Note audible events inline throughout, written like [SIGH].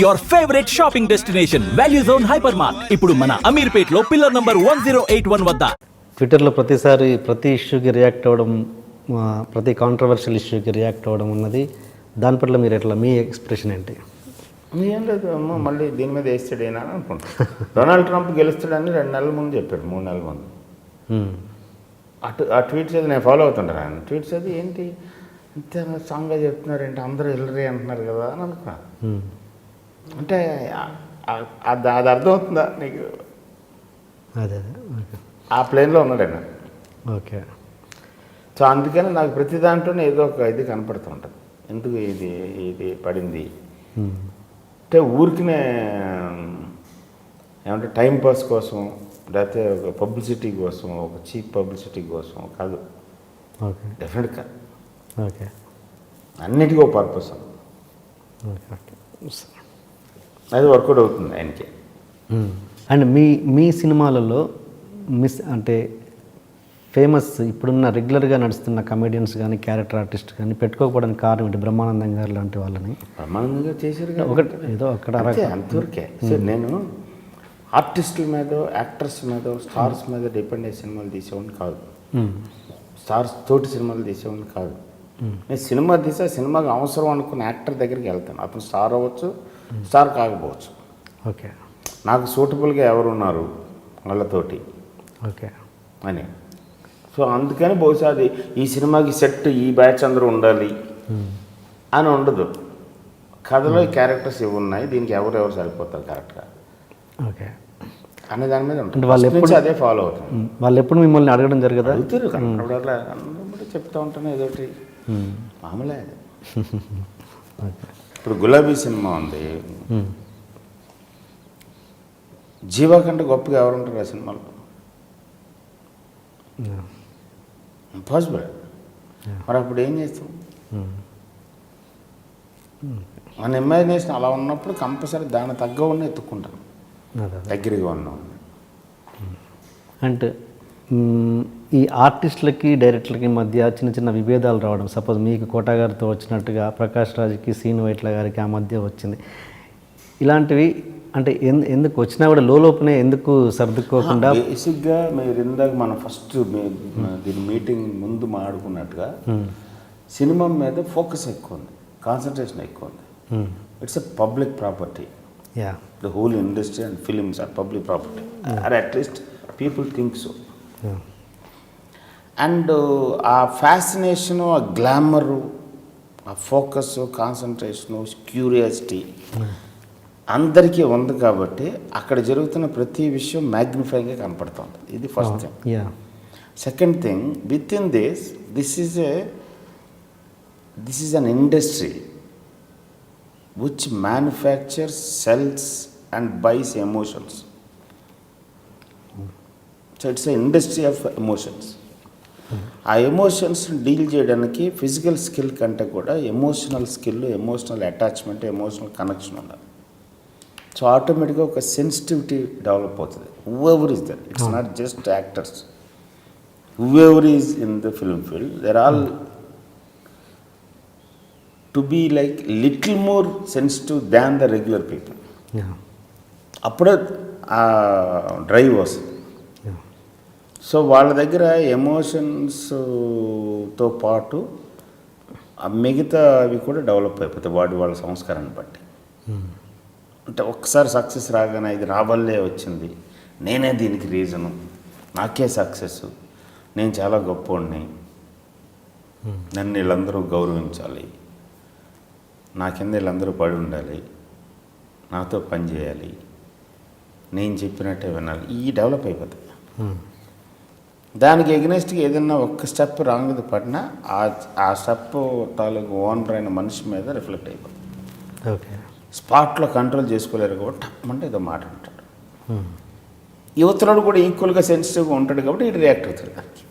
Your favourite shopping destination value zone hyper mart ఇప్పుడు మన అమీర్పేట్లో pillar number one zero eight one వద్ద. ట్విట్టర్లో ప్రతిసారి ప్రతి ఇష్యూకి రియాక్ట్ అవ్వడం ప్రతి కాంట్రవర్షియల్ ఇష్యూకి రియాక్ట్ అవ్వడం ఉన్నది దాని పట్ల మీరు ఎట్లా మీ ఎక్స్ప్రెషన్ ఏంటి? ఏం లేదు అమ్మ మళ్ళీ దీని మీద వేస్తాడేనా అని అనుకుంటా. డొనాల్డ్ ట్రంప్ గెలుస్తాడని రెండు నెలల ముందు చెప్పాడు మూడు నెలల ముందు. అటు ఆ ట్వీట్స్ అది నేను ఫాలో అవుతుంటాను ఆయన ట్వీట్స్ అది ఏంటి ఇంత సాంగ్గా చెప్తున్నారు ఏంటి అందరూ వెళ్ళరే అంటున్నారు కదా అని అనుకున్నా. మ్మ్. అంటే అది అది అర్థమవుతుందా నీకు? అదే ఆ ప్లేన్లో ఉన్నాడు ఆయన ఓకే. సో అందుకని నాకు ప్రతి దాంట్లోనే ఏదో ఒక ఇది కనపడుతూ ఉంటుంది. ఎందుకు ఇది ఇది పడింది. అంటే ఊరికినే ఏమంటే టైం పాస్ కోసం లేకపోతే ఒక పబ్లిసిటీ కోసం ఒక చీప్ పబ్లిసిటీ కోసం కాదు. ఓకే. డెఫినెట్గా. ఓకే. అన్నిటికీ ఒక పర్పస్. Okay okay. అది వర్కౌట్ అవుతుంది ఆయనకి. అండ్ మీ మీ సినిమాలలో మిస్ అంటే ఫేమస్ ఇప్పుడున్న రెగ్యులర్గా నడుస్తున్న కమెడియన్స్ కానీ క్యారెక్టర్ ఆర్టిస్ట్ కానీ పెట్టుకోకపోవడానికి కారణం ఏంటి? బ్రహ్మానందం గారు లాంటి వాళ్ళని? ప్రమాణంగా చేశారు కదా. ఒకటి ఏదో అక్కడ అంతే, అంతవరకే. సో నేను ఆర్టిస్టుల మీద యాక్టర్స్ మీద స్టార్స్ మీద డిపెండ్ అయ్యే సినిమాలు తీసేవాడిని కాదు. స్టార్స్ తోటి సినిమాలు తీసేవాడిని కాదు. నేను సినిమా తీసే సినిమాకి అవసరం అనుకున్న యాక్టర్ దగ్గరికి వెళ్తాను. అతను స్టార్ అవ్వచ్చు స్టార్ కాకపోవచ్చు ఓకే. నాకు సూటబుల్గా ఎవరు ఉన్నారు వాళ్ళతోటి. ఓకే. అని. సో అందుకని బహుశా అది ఈ సినిమాకి సెట్ ఈ బ్యాచ్ అందరూ ఉండాలి అని ఉండదు. కథలో ఈ క్యారెక్టర్స్ ఇవి ఉన్నాయి. దీనికి ఎవరెవరు సరిపోతారు కరెక్ట్గా? ఓకే. అనే దాని మీద ఉంటుంది. వాళ్ళు ఎప్పుడు- అదే ఫాలో అవుతుంది మ్మ్. వాళ్ళు ఎప్పుడు మిమ్మల్ని అడగడం జరగదా? అడుగుతారు అన్నప్పుడు చెప్తా ఉంటాను ఏదోటి మ్మ్. మామూలే [LAUGHS] ఇప్పుడు గులాబీ సినిమా ఉంది. జీవా కంటే గొప్పగా ఎవరు ఉంటారు ఆ సినిమాలో. ఇంపాసిబుల్ మరి అప్పుడు ఏం చేస్తాం మ్మ్. మన ఇమాజినేషన్ అలా ఉన్నప్పుడు కంపల్సరీ దాని తగ్గ ఉన్న అదే. దగ్గరగా ఉన్నాం అంటే ఈ ఆర్టిస్టులకి డైరెక్టర్లకి మధ్య చిన్న చిన్న విభేదాలు రావడం సపోజ్ మీకు కోట గారితో వచ్చినట్టుగా ప్రకాష్ రాజ్కి సీను వైట్ల గారికి ఆ మధ్య వచ్చింది. ఇలాంటివి అంటే ఎందు ఎందుకు వచ్చినా కూడా లోపలనే ఎందుకు సర్దుకోకుండా? బేసిక్గా మీరు ఇందాక మనం ఫస్ట్ దీని మీటింగ్ ముందు మాట్లాడుకున్నట్టుగా సినిమా మీద ఫోకస్ ఎక్కువ ఉంది కాన్సన్ట్రేషన్ ఎక్కువ ఉంది. It's a public property yeah the whole industry and films are public property or at least people think so. And ఆ ఫ్యాసినేషను ఆ గ్లామరు ఆ ఫోకస్ కాన్సన్ట్రేషను క్యూరియాసిటీ అందరికీ ఉంది కాబట్టి అక్కడ జరుగుతున్న ప్రతి విషయం మ్యాగ్నిఫైగా కనపడుతుంది. ఇది first thing. Yeah second thing with in this this is a this is an industry which manufactures sells and buys emotions so it's a industry of emotions ఆ ఎమోషన్స్ డీల్ చేయడానికి ఫిజికల్ స్కిల్ కంటే కూడా emotional skill emotional attachment emotional connection ఉండాలి. So ఆటోమేటిక్గా ఒక sensitivity develop అవుతుంది. Whoever is that it's not just actors is in the film field, they're all to be like little more sensitive than the regular people. Yeah అప్పుడే ఆ drive వస్తుంది so వాళ్ళ దగ్గర ఎమోషన్స్తో పాటు మిగతా అవి కూడా డెవలప్ అయిపోతాయి వాడి వాళ్ళ సంస్కారాన్ని బట్టి. అంటే ఒక్కసారి సక్సెస్ రాగానే ఇది నా వల్లే వచ్చింది నేనే దీనికి రీజను నాకే సక్సెస్ నేను చాలా గొప్పవాడిని నన్ను వీళ్ళందరూ గౌరవించాలి నా కింద వీళ్ళందరూ పడి ఉండాలి నాతో పని చేయాలి నేను చెప్పినట్టే వినాలి ఈ డెవలప్ అయిపోతాయి. దానికి ఎగ్నెస్ట్గా ఏదైనా ఒక్క స్టెప్ రాంగ్ పడినా ఆ ఆ స్టెప్ తాలూకు ఓనర్ అయిన మనిషి మీద రిఫ్లెక్ట్ అయిపోతుంది. ఓకే. స్పాట్లో కంట్రోల్ చేసుకోలేరు కాబట్టి టప్పమంటే ఏదో మాట అంటాడు. మ్మ్. యువతలోడు కూడా ఈక్వల్గా సెన్సిటివ్గా ఉంటాడు కాబట్టి ఇటు రియాక్ట్ అవుతాడు దానికి.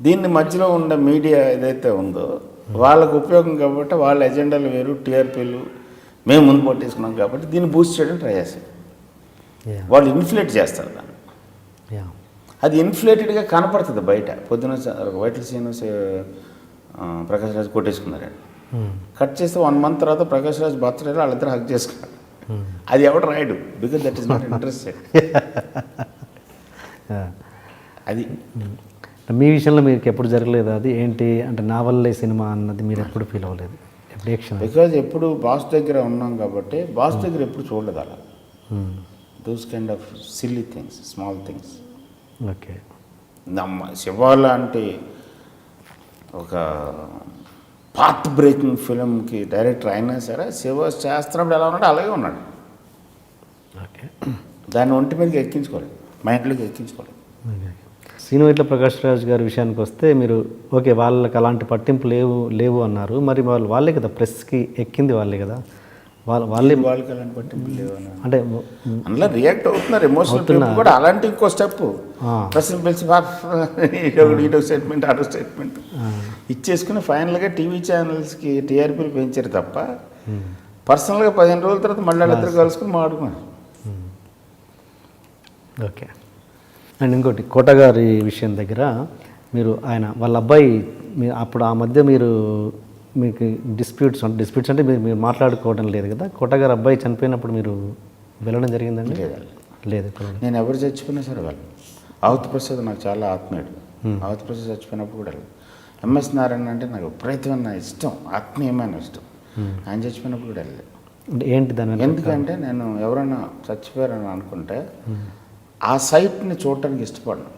దీన్ని మధ్యలో ఉన్న మీడియా ఏదైతే ఉందో వాళ్ళకు ఉపయోగం కాబట్టి వాళ్ళ ఎజెండాలు వేరు టీఆర్పీలు మేము ముందు పట్టేసుకున్నాం కాబట్టి దీన్ని బూస్ట్ చేయడం ట్రై చేస్తాం. వాళ్ళు ఇన్ఫ్లేట్ చేస్తారు దాన్ని. అది ఇన్ఫ్లేటెడ్గా కనపడుతుంది బయట. పొద్దున వైట్ల సీను ప్రకాష్ రాజు కొట్టేసుకున్నారండి కట్ చేస్తే వన్ మంత్ తర్వాత ప్రకాష్ రాజ్ బర్త్డేలో వాళ్ళిద్దరు హక్ చేసుకున్నారు. అది ఎవడు రాయడు because that is not interested. [LAUGHS] అది. మీ విషయంలో మీకు ఎప్పుడు జరగలేదు అది? ఏంటి? అంటే నా వల్లే సినిమా అన్నది మీరు ఎప్పుడు ఫీల్ అవ్వలేదు? ఎప్పుడు బికాజ్ ఎప్పుడు బాస్ దగ్గర ఉన్నాం కాబట్టి బాస్ దగ్గర ఎప్పుడు చూడలేదు అలా. Those kind of silly things small things okay. నమ్మ శివ లాంటి ఒక పాత్ బ్రేకింగ్ ఫిలింకి డైరెక్టర్ అయినా సరే శివ చేస్తున్నప్పుడు ఎలా ఉన్నాడు అలాగే ఉన్నాడు. ఓకే. దాన్ని ఒంటి మీదకి ఎక్కించుకోలేదు. మైండ్లోకి ఎక్కించుకోలేదు. సీను ఇట్ల ప్రకాష్ రాజ్ గారి విషయానికి వస్తే మీరు ఓకే వాళ్ళకి అలాంటి పట్టింపు లేవు లేవు అన్నారు. మరి వాళ్ళు వాళ్ళే కదా ప్రెస్కి ఎక్కింది వాళ్ళే కదా. వాళ్ళ వాళ్ళే వాళ్ళకి అలాంటి పట్టింపు లేవని అంటే అందులో రియాక్ట్ అవుతున్నారు ఎమోషనల్ కూడా అలాంటి ఇంకో స్టెప్. ప్రశ్న పిలిచి "వా, ఇటో స్టేట్మెంట్ అటో స్టేట్మెంట్ ఇచ్చేసుకుని ఫైనల్గా టీవీ ఛానల్స్కి టీఆర్పీలు పెంచారు తప్ప పర్సనల్గా పదిహేను రోజుల తర్వాత మళ్ళీ వాళ్ళిద్దరు కలుసుకుని మాట్లాడుకున్నారు. ఓకే. అండ్ ఇంకోటి కోట గారి విషయం దగ్గర మీరు ఆయన వాళ్ళ అబ్బాయి మీ అప్పుడు ఆ మధ్య మీరు మీకు డిస్ప్యూట్స్ డిస్ప్యూట్స్ అంటే మీరు మీరు మాట్లాడుకోవడం లేదు కదా? కోట గారి అబ్బాయి చనిపోయినప్పుడు మీరు వెళ్ళడం జరిగిందండి? లేదు. నేను ఎవరు చచ్చిపోయినా సరే వాళ్ళు ఆవుతి ప్రసాద్ నాకు చాలా ఆత్మీయుడు. ఆవుతి ప్రసాద్ చచ్చిపోయినప్పుడు కూడా. ఎంఎస్ నారాయణ అంటే నాకు విపరీతమైన ఇష్టం ఆత్మీయమైన ఇష్టం. ఆయన చచ్చిపోయినప్పుడు కూడా వెళ్ళలేదు ఏంటి దాని? ఎందుకంటే నేను ఎవరైనా చచ్చిపోయారని అనుకుంటే ఆ సైట్ని చూడటానికి ఇష్టపడను.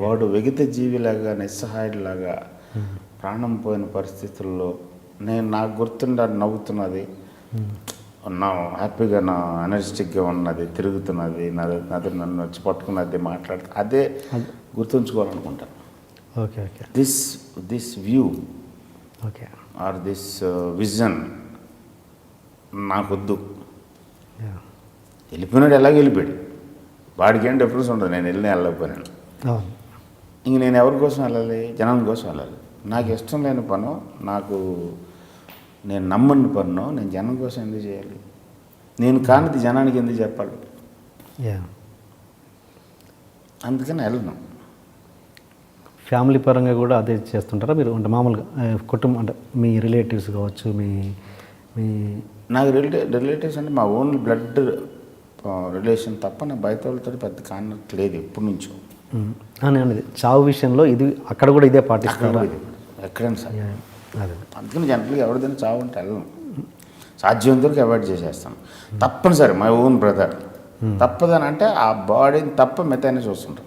వాడు వెగిత జీవిలాగా నిస్సహాయుడిలాగా ప్రాణం పోయిన పరిస్థితుల్లో నేను నాకు గుర్తుండి నవ్వుతున్నది. నా హ్యాపీగా నా ఎనర్జెటిక్గా ఉన్నది తిరుగుతున్నది నాది నాది నన్ను వచ్చి పట్టుకున్నది మాట్లాడుతూ అదే గుర్తుంచుకోవాలనుకుంటాను. Okay okay. This this view okay. Or this vision నాకొద్దు. వెళ్ళిపోయినాడు ఎలాగ వెళ్ళిపోయాడు? వాడికి ఏం డిఫరెన్స్ ఉండదు నేను వెళ్ళిన వెళ్ళకపోయినాను. అవును. ఇంక నేను ఎవరి కోసం వెళ్ళాలి? జనం కోసం వెళ్ళాలి. నాకు ఇష్టం లేని పను నాకు నేను నమ్మని పన్ను నేను జనం కోసం ఎందుకు చేయాలి? నేను కానిది జనానికి ఎందుకు చెప్పాలి? యా. అందుకని వెళ్ళను. ఫ్యామిలీ పరంగా కూడా అదే చేస్తుంటారా మీరు? అంటే మామూలుగా కుటుంబం అంటే మీ రిలేటివ్స్ కావచ్చు మీ మీ నాకు రిలేటివ్ రిలేటివ్స్ అంటే మా ఓన్ బ్లడ్ రిలేషన్ తప్ప నేను బయట వాళ్ళతో పెద్ద కానట్టు లేదు ఎప్పటి నుంచో. అనేది చావు విషయంలో ఇది అక్కడ కూడా ఇదే పాటిస్తారా ఎక్కడైనా సరే. అందుకని జనరల్గా ఎవరిదైనా చావు అంటే వెళ్ళను. సాధ్యమైనంత వరకు అవాయిడ్ చేసేస్తాను. తప్పనిసరి మై ఓన్ బ్రదర్ తప్పదని అంటే ఆ బాడీని తప్ప మిగతానే చూస్తుంటాం.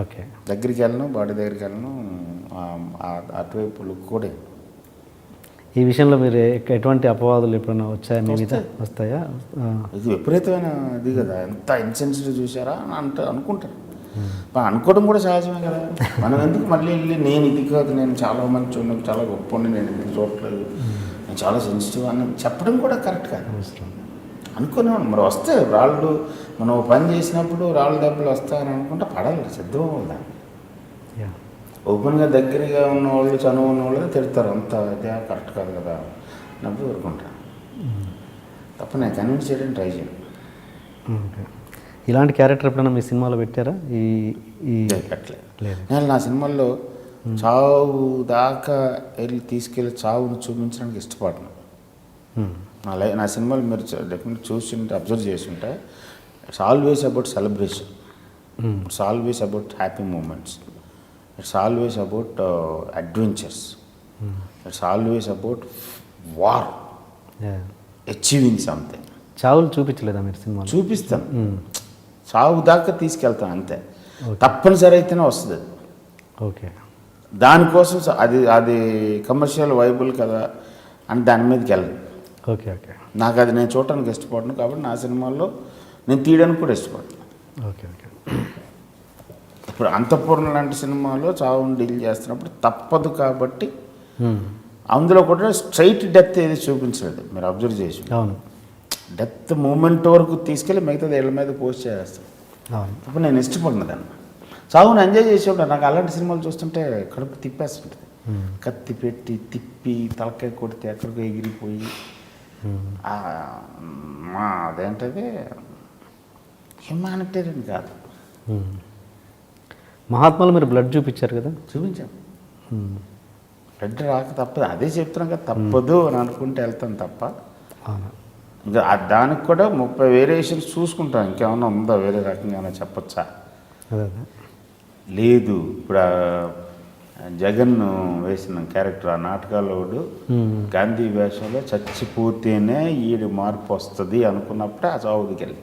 ఓకే. దగ్గరికి వెళ్ళను బాడీ దగ్గరికి వెళ్ళను అటువైపు లుక్ కూడా. ఈ విషయంలో మీరు ఎటువంటి అపవాదులు ఎప్పుడైనా వచ్చాయా మీ మీద? వస్తాయా. ఇది విపరీతమైన ఇది కదా ఎంత ఇన్సెన్సిటివ్ చూసారా అని అంట అనుకుంటారు. అనుకోవడం కూడా సహజమే కదా. మనం ఎందుకు మళ్ళీ వెళ్ళి నేను ఇది కాదు నేను చాలా మంచి ఉన్నాను చాలా గొప్ప నేను ఎందుకు చూడట్లేదు నేను చాలా సెన్సిటివ్ అని చెప్పడం కూడా కరెక్ట్ కాదు. అనుకున్నాను మరి వస్తే రాళ్ళు మనం పని చేసినప్పుడు రాళ్ళు దెబ్బలు వస్తాయని అనుకుంటే పడాలి సిద్ధం అవ్వాలి ఓపెన్గా దగ్గరగా ఉన్న వాళ్ళు చనువు ఉన్న వాళ్ళు తిడతారు. అంత ఇదే కరెక్ట్ కాదు కదా. నవ్వు ఊరుకుంటాను తప్ప నేను కన్విన్స్ చేయడానికి ట్రై చేయను. ఇలాంటి క్యారెక్టర్ ఎప్పుడైనా మీ సినిమాలో పెట్టారా? ఈ ఈ లేదు నేను నా సినిమాల్లో చావు దాకా వెళ్ళి తీసుకెళ్ళి చావును చూపించడానికి ఇష్టపడను. నా లై నా సినిమాలు మీరు డెఫినెట్ చూసి ఉంటే అబ్జర్వ్ చేసి ఉంటే it's always about celebration. It's always about happy moments. It's always about adventures. It's always about war. Achieving something. చావులు చూపించలేదా మీరు సినిమాలో? చూపిస్తాను చావు దాకా తీసుకెళ్తాను అంతే. తప్పనిసరి అయితేనే వస్తుంది అది. ఓకే. దానికోసం అది అది కమర్షియల్ వైబుల్ కదా అని దాని మీదకి వెళ్ళను. Okay okay. నాకు అది నేను చూడటానికి ఇష్టపడను కాబట్టి నా సినిమాల్లో నేను తీయడానికి కూడా ఇష్టపడను. Okay okay. ఇప్పుడు అంతఃపురం లాంటి సినిమాలో చావుని డీల్ చేస్తున్నప్పుడు తప్పదు కాబట్టి అందులో కూడా స్ట్రైట్ డెత్ ఏది చూపించలేదు. మీరు అబ్జర్వ్ చేసి అవును. డెత్ మూమెంట్ వరకు తీసుకెళ్ళి మిగతాది ఏళ్ళ మీద పోస్ట్ అవును. అప్పుడు నేను ఇష్టపడిన దాన్ని. చావుని ఎంజాయ్ చేసి ఉంటాను నాకు అలాంటి సినిమాలు చూస్తుంటే కడుపు తిప్పేస్తుంటుంది. కత్తి పెట్టి తిప్పి తలకాయ కొడితే ఎక్కడికో ఎగిరిపోయి. మా అదేంటది? హ్యుమానిటేరియన్ కాదు. మహాత్మాలో మీరు బ్లడ్ చూపించారు కదా? చూపించాం. బ్లడ్ రాక తప్పదు. అదే చెప్తున్నాం కదా తప్పదు అని అనుకుంటే వెళ్తాం తప్ప. ఇంకా దానికి కూడా ముప్పై వేరియేషన్స్ చూసుకుంటాం. ఇంకేమన్నా ఉందా? వేరే రకంగా ఏమైనా చెప్పొచ్చా? లేదు. ఇప్పుడు జగన్ వేసిన క్యారెక్టర్ ఆ నాటకాల్లో. గాంధీ వేషంలో చచ్చిపోతేనే ఈడు మార్పు వస్తుంది అనుకున్నప్పుడే ఆ చావుదికి వెళ్ళి